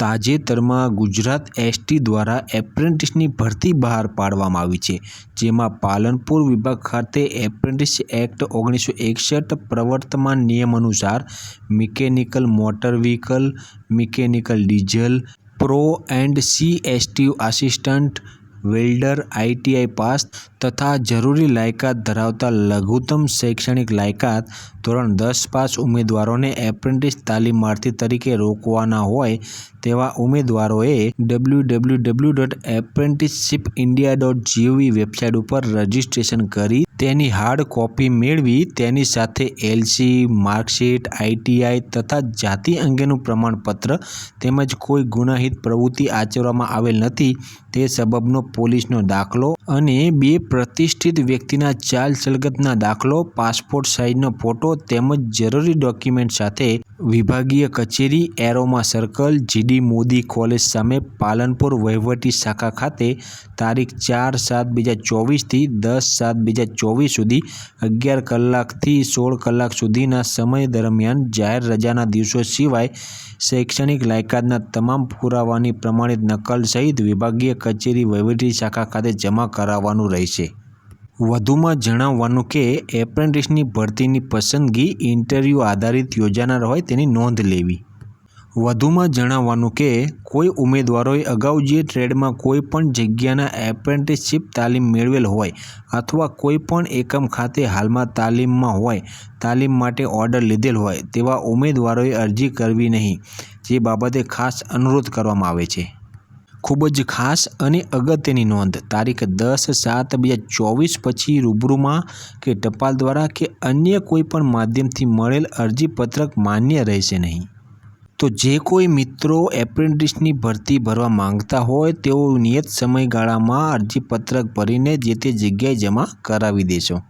તાજેતરમાં ગુજરાત એસટી દ્વારા એપ્રેન્ટિસની ભરતી બહાર પાડવામાં આવી છે, જેમાં પાલનપુર વિભાગ ખાતે એપ્રેન્ટિસ એક્ટ ઓગણીસો એકસઠ પ્રવર્તમાન નિયમ અનુસાર mechanical motor vehicle, mechanical diesel, pro and સી એસટી આસિસ્ટન્ટ વેલ્ડર આઈટીઆઈ પાસ તથા જરૂરી લાયકાત ધરાવતા લઘુત્તમ શૈક્ષણિક લાયકાત ધોરણ દસ પાસ ઉમેદવારોને એપ્રેન્ટિસ તાલીમાર્થી તરીકે રોકવાના હોય તેવા ઉમેદવારોએ W W W dot apprenticeship India dot GOV website ઉપર રજિસ્ટ્રેશન કરી તેની હાર્ડ કોપી મેળવી તેની સાથે એલસી માર્કશીટ આઈટીઆઈ તથા જાતિ અંગેનું પ્રમાણપત્ર તેમજ કોઈ ગુનાહિત પ્રવૃત્તિ આચરવામાં આવેલ નથી તે સબબનો પોલીસનો દાખલો અને બે પ્રતિષ્ઠિત વ્યક્તિના ચાલ ચલગતના દાખલો, પાસપોર્ટ સાઇઝનો ફોટો તેમજ જરૂરી ડોક્યુમેન્ટ સાથે વિભાગીય કચેરી Aroma circle, GD Modi college સામે પાલનપુર વહીવટી શાખા ખાતે તારીખ ચાર સાત બે હજાર ચોવીસથી દસ સાત બે હજાર ચોવીસ સુધી અગિયાર કલાકથી સોળ કલાક સુધીના સમય દરમિયાન જાહેર રજાના દિવસો સિવાય શૈક્ષણિક લાયકાતના તમામ પુરાવાની પ્રમાણિત નકલ સહિત વિભાગીય કચેરી વહીવટી શાખા ખાતે જમા કરાવવાનું રહેશે. વધુમાં જણાવવાનું કે, એપ્રેન્ટિસની ભરતીની પસંદગી ઇન્ટરવ્યૂ આધારિત યોજાનાર હોય તેની નોંધ લેવી. વધુમાં જણાવવાનું કે, કોઈ ઉમેદવારોએ અગાઉ જે ટ્રેડમાં કોઈ પણ જગ્યાના એપ્રેન્ટિસશીપ તાલીમ મેળવેલ હોય અથવા કોઈ પણ એકમ ખાતે હાલમાં તાલીમમાં હોય, તાલીમ માટે ઓર્ડર લીધેલ હોય, તેવા ઉમેદવારોએ અરજી કરવી નહીં, જે બાબતે ખાસ અનુરોધ કરવામાં આવે છે. ખૂબ જ ખાસ અને અગત્યની નોંધ. તારીખ દસ સાત બે હજાર ચોવીસ પછી રૂબરૂમાં કે ટપાલ દ્વારા કે અન્ય કોઈ પણ માધ્યમથી મળેલ અરજીપત્રક માન્ય રહેશે નહીં. તો જે કોઈ મિત્રો એપ્રેન્ટિસની ભરતી ભરવા માંગતા હોય તેઓ નિયત સમયગાળામાં અરજીપત્રક ભરીને જે તે જગ્યાએ જમા કરાવી દેશો.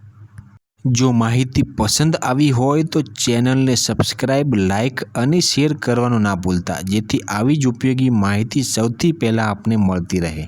જો માહિતી પસંદ આવી હોય તો ચેનલને સબસ્ક્રાઈબ લાઇક અને શેર કરવાનું ના ભૂલતા, જેથી આવી જ ઉપયોગી માહિતી સૌથી પહેલાં આપને મળતી રહે.